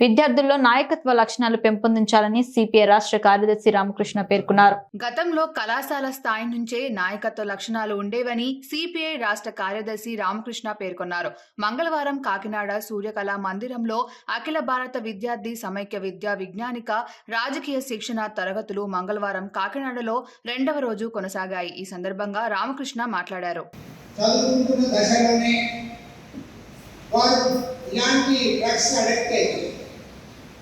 విద్యార్థుల్లో నాయకత్వ లక్షణాలు పెంపొందించాలని సిపిఐ రాష్ట్ర కార్యదర్శి రామకృష్ణ పేర్కొన్నారు. గతంలో కళాశాల స్థాయి నుంచే నాయకత్వ లక్షణాలు ఉండేవని సిపిఐ రాష్ట్ర కార్యదర్శి రామకృష్ణ పేర్కొన్నారు. మంగళవారం కాకినాడ సూర్యకళ మందిరంలో అఖిల భారత విద్యార్థి సమైక్య విద్యా విజ్ఞానిక రాజకీయ శిక్షణ తరగతులు మంగళవారం కాకినాడలో రెండవ రోజు కొనసాగాయి. ఈ సందర్భంగా రామకృష్ణ మాట్లాడారు. వారు ఇలాంటి డ్రగ్స్ అడిక్ట్ అయితే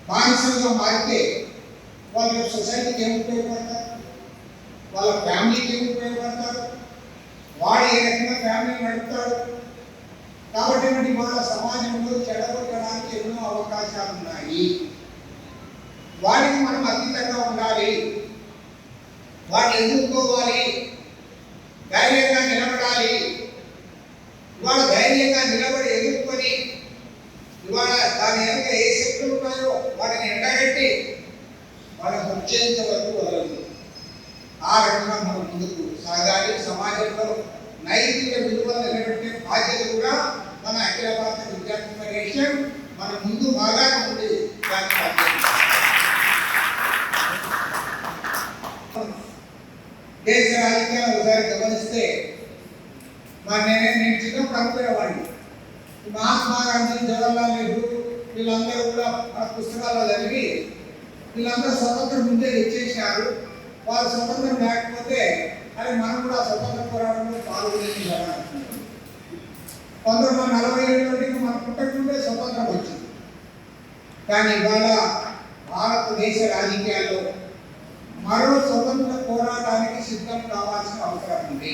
బానిసలుగా మారితే వాళ్ళ సొసైటీకి ఏమి ఉపయోగపడతారు? వాళ్ళ ఫ్యామిలీకి ఏమి ఉపయోగపడతారు? వాడు ఏ రకంగా ఫ్యామిలీ నడుపుతాడు? కాబట్టి మరి వాళ్ళ సమాజంలో చెడగొట్టడానికి ఎన్నో అవకాశాలు ఉన్నాయి. వాటికి మనం అతీతంగా ఉండాలి. వాటిని ఎదుర్కోవాలి. ధైర్యంగా నిలబడాలి ఇవాళ ధైర్యంగా నిలబడి ఎదుర్కొని ఇవాళ దాని వెనక ఏ శక్తులు ఉన్నాయో వాటిని ఎండగట్టి అత్యంత వరకు వదలదు. ఆ రకంగా మనం ముందుకు సాగాలి. సమాజంలో నైతిక విలువలు నిలబెట్టే బాధ్యత కూడా మన అఖిల భారత విద్యార్థి ఫెడరేషన్ మన ముందు బాగా ఉండి దాని దేశ రాజకీయాలు ఒకసారి గమనిస్తే మరి నేనే నేను చిన్నప్పుడు అనుకునేవాడిని. ఈ మహాత్మా గాంధీ జవహర్లాల్ నెహ్రూ వీళ్ళందరూ కూడా మన పుస్తకాల్లో చదివి వీళ్ళందరూ స్వతంత్రం ముందే ఇచ్చేసినారు. వారు స్వతంత్రం లేకపోతే అది మనం కూడా స్వతంత్ర పోరాటంలో పాల్గొనేది పంతొమ్మిది వందల నలభై ఏడులోకి మన పుట్టకుండే స్వతంత్రం వచ్చింది. కానీ ఇవాళ భారతదేశ రాజకీయాల్లో మరో స్వతంత్ర పోరాటానికి సిద్ధం కావాల్సిన అవసరం ఉంది.